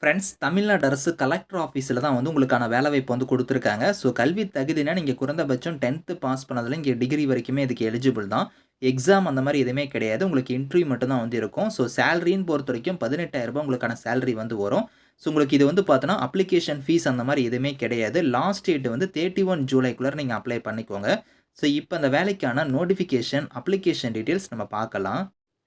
Friends Tamil Nadu அரசு collector ஆஃபீஸில் தான் வந்து உங்களுக்கான வேலைவாய்ப்பு வந்து கொடுத்துருக்காங்க. ஸோ கல்வி தகுதினா நீங்கள் குறைந்தபட்சம் டென்த்து பாஸ் பண்ணதில் இங்கே டிகிரி வரைக்குமே இதுக்கு எலிஜிபிள் தான். எக்ஸாம் அந்த மாதிரி எதுவுமே கிடையாது. உங்களுக்கு இன்டர்வியூ மட்டும்தான் வந்து இருக்கும். ஸோ சேலரின்னு பொறுத்த வரைக்கும் பதினெட்டாயிரரூபா உங்களுக்கான சேலரி வந்து வரும். ஸோ உங்களுக்கு இது வந்து பார்த்தோன்னா அப்ளிகேஷன் ஃபீஸ் அந்த மாதிரி எதுவுமே கிடையாது. லாஸ்ட் டேட் வந்து தேர்ட்டி ஒன் ஜூலைக்குள்ளே நீங்கள் அப்ளை பண்ணிக்கோங்க. ஸோ இப்போ அந்த வேலைக்கான நோட்டிஃபிகேஷன் அப்ளிகேஷன் டீட்டெயில்ஸ் நம்ம பார்க்கலாம்.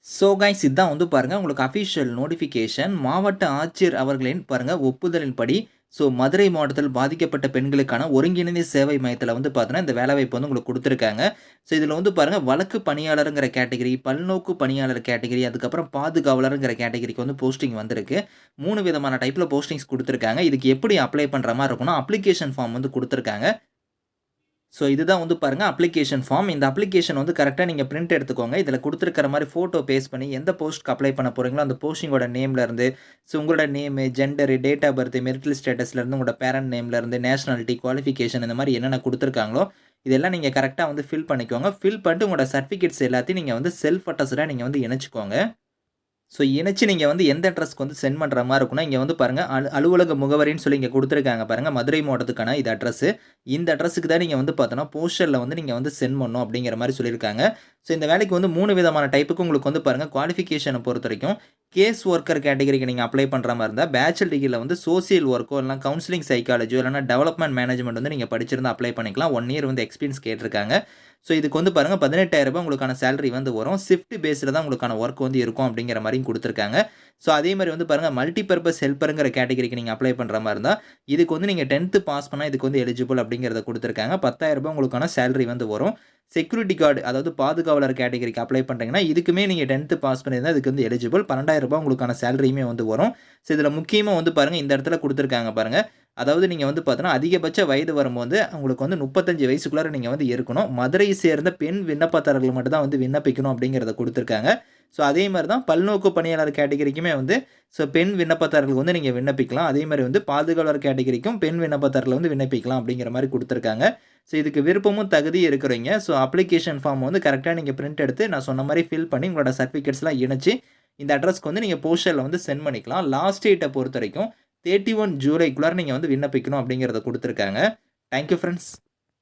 ஸோ கைஸ் இதான் வந்து பாருங்கள் உங்களுக்கு அஃபிஷியல் நோட்டிஃபிகேஷன் மாவட்ட ஆட்சியர் அவர்களின் பாருங்கள் ஒப்புதலின்படி ஸோ மதுரை மாவட்டத்தில் பாதிக்கப்பட்ட பெண்களுக்கான ஒருங்கிணைந்த சேவை மையத்தில் வந்து பார்த்தோன்னா இந்த வேலைவாய்ப்பு வந்து உங்களுக்கு கொடுத்துருக்காங்க. ஸோ இதில் வந்து பாருங்கள் வழக்கு பணியாளருங்கிற கேட்டகரி பல்நோக்கு பணியாளர் கேட்டகரி அதுக்கப்புறம் பாதுகாவலருங்கிற கேட்டகரிக்கு வந்து போஸ்டிங் வந்திருக்கு. மூணு விதமான டைப்பில் போஸ்டிங்ஸ் கொடுத்துருக்காங்க. இதுக்கு எப்படி அப்ளை பண்ணுற மாதிரி இருக்குன்னா அப்ளிகேஷன் ஃபார்ம் வந்து கொடுத்துருக்காங்க. ஸோ இதுதான் வந்து பாருங்கள் அப்ளிகேஷன் ஃபார்ம் இந்த அப்ளிகேஷன் வந்து கரெக்டாக நீங்கள் பிரிண்ட் எடுத்துக்கோங்க. இதில் கொடுத்துருக்கிற மாதிரி ஃபோட்டோ பேஸ் பண்ணி எந்த போஸ்ட்க்கு அப்ளை பண்ண போகிறீங்களோ அந்த போஸ்டிங்கோட நேம்லேருந்து ஸோ உங்களோட name gender date of birth marital ஸ்டேட்டஸ்லேருந்து உங்களோட பேரண்ட் நேம்லேருந்து நேஷனாலிட்டி குவாலிஃபிகேஷன் இந்த மாதிரி என்னென்ன கொடுத்துருக்காங்களோ இதெல்லாம் நீங்கள் கரெக்டாக வந்து ஃபில் பண்ணிக்கோங்க. ஃபில் பண்ணிட்டு உங்களோட சர்டிஃபிகேட்ஸ் எல்லாத்தையும் நீங்கள் வந்து செல்ஃப் அட்டஸ்டாக நீங்கள் வந்து இணைச்சிக்கோங்க. ஸோ இணைச்சி நீங்கள் வந்து எந்த அட்ரஸ்க்கு வந்து சென்ட் பண்ணுற மாதிரி இருக்குன்னா இங்கே வந்து பாருங்கள் அலு அலுவலக முகவரின்னு சொல்லி இங்கே கொடுத்துருக்காங்க பாருங்கள் மதுரை மாவட்டத்துக்கான இது அட்ரஸ்ஸு இந்த அட்ரஸுக்கு தான் நீங்கள் வந்து பார்த்தோன்னா போஸ்டரில் வந்து நீங்கள் வந்து சென்ட் பண்ணணும் அப்படிங்கிற மாதிரி சொல்லியிருக்காங்க. ஸோ இந்த வேலைக்கு வந்து மூணு விதமான டைப்புக்கு உங்களுக்கு வந்து பாருங்கள் குவாலிஃபிகேஷனை பொறுத்த வரைக்கும் கேஸ் ஒர்க்கர் கேட்டகரிக்கு நீங்கள் அப்ளை பண்ணுற மாதிரி இருந்தால் பேச்சுலர் டிகிரியில் வந்து சோசியல் ஒர்க்கோ இல்லைனா கவுன்சிலிங் சைக்காலஜியோ இல்லைனா டெவலப்மெண்ட் மேனேஜ்மெண்ட் வந்து நீங்கள் படிச்சிருந்தால் அப்ளை பண்ணிக்கலாம். ஒன் இயர் வந்து எக்ஸ்பீரியன்ஸ் கேட்டிருக்காங்க. ஸோ இதுக்கு வந்து பாருங்கள் பதினெட்டாயிரரூபா உங்களுக்கான சேலரி வந்து வரும். ஷிஃப்ட் பேஸில் தான் உங்களுக்கான ஒர்க் வந்து இருக்கும் அப்படிங்கிற மாதிரியும் கொடுத்துருக்காங்க. ஸோ அதே மாதிரி வந்து பாருங்கள் மல்டி பர்பஸ் ஹெல்ப்பருங்கிற கேட்டகரிக்கு நீங்கள் அப்ளை பண்ணுற மாதிரி இருந்தால் இதுக்கு வந்து நீங்கள் டென்த்து பாஸ் பண்ணால் இதுக்கு வந்து எலிஜிபிள் அப்படிங்கிறத கொடுத்துருக்காங்க. பத்தாயிரரூபா உங்களுக்கான சேலரி வந்து வரும். செக்யூரிட்டி கார்டு அதாவது பாதுகாவலர் கேட்டகரிக்கு அப்ளை பண்ணுறீங்கன்னா இதுக்குமே நீங்கள் டென்த்து பாஸ் பண்ணியிருந்தால் இதுக்கு வந்து எலிஜிபிள் பன்னெண்டாயிரரூபா உங்களுக்கான சேலரியுமே வந்து வரும். ஸோ இதில் முக்கியமாக வந்து பாருங்கள் இந்த இடத்துல கொடுத்துருக்காங்க பாருங்கள் அதாவது நீங்கள் வந்து பார்த்தோன்னா அதிகபட்ச வயது வரும்போது உங்களுக்கு வந்து முப்பத்தஞ்சு வயசுக்குள்ளார நீங்கள் வந்து இருக்கணும். மதுரையை சேர்ந்த பெண் விண்ணப்பதாரர்கள் மட்டும் தான் வந்து விண்ணப்பிக்கணும் அப்படிங்கிறத கொடுத்துருக்காங்க. ஸோ அதே மாதிரி தான் பல்நோக்கு பணியாளர் கேட்டகரிக்குமே வந்து ஸோ பெண் விண்ணப்பதாரர்கள் வந்து நீங்கள் விண்ணப்பிக்கலாம். அதே மாதிரி வந்து பாதுகாவலர் கேட்டகரிக்கும் பெண் விண்ணப்பதாரர்கள் வந்து விண்ணப்பிக்கலாம் அப்படிங்கிற மாதிரி கொடுத்துருக்காங்க. ஸோ இதுக்கு விருப்பமும் தகுதி இருக்கிறீங்க. ஸோ அப்ளிகேஷன் ஃபார்ம் வந்து கரெக்டாக நீங்கள் பிரிண்ட் எடுத்து நான் சொன்ன மாதிரி ஃபில் பண்ணி உங்களோட சர்டிஃபிகேட்ஸ்லாம் இணைச்சி இந்த அட்ரஸ்க்கு வந்து நீங்கள் போஸ்டரில் வந்து சென்ட் பண்ணிக்கலாம். லாஸ்ட் டேட்டை பொறுத்த வரைக்கும் தேர்ட்டி ஒன் ஜூலைக்குள்ளார நீங்கள் வந்து விண்ணப்பிக்கணும் அப்படிங்கிறத கொடுத்துருக்காங்க. Thank you friends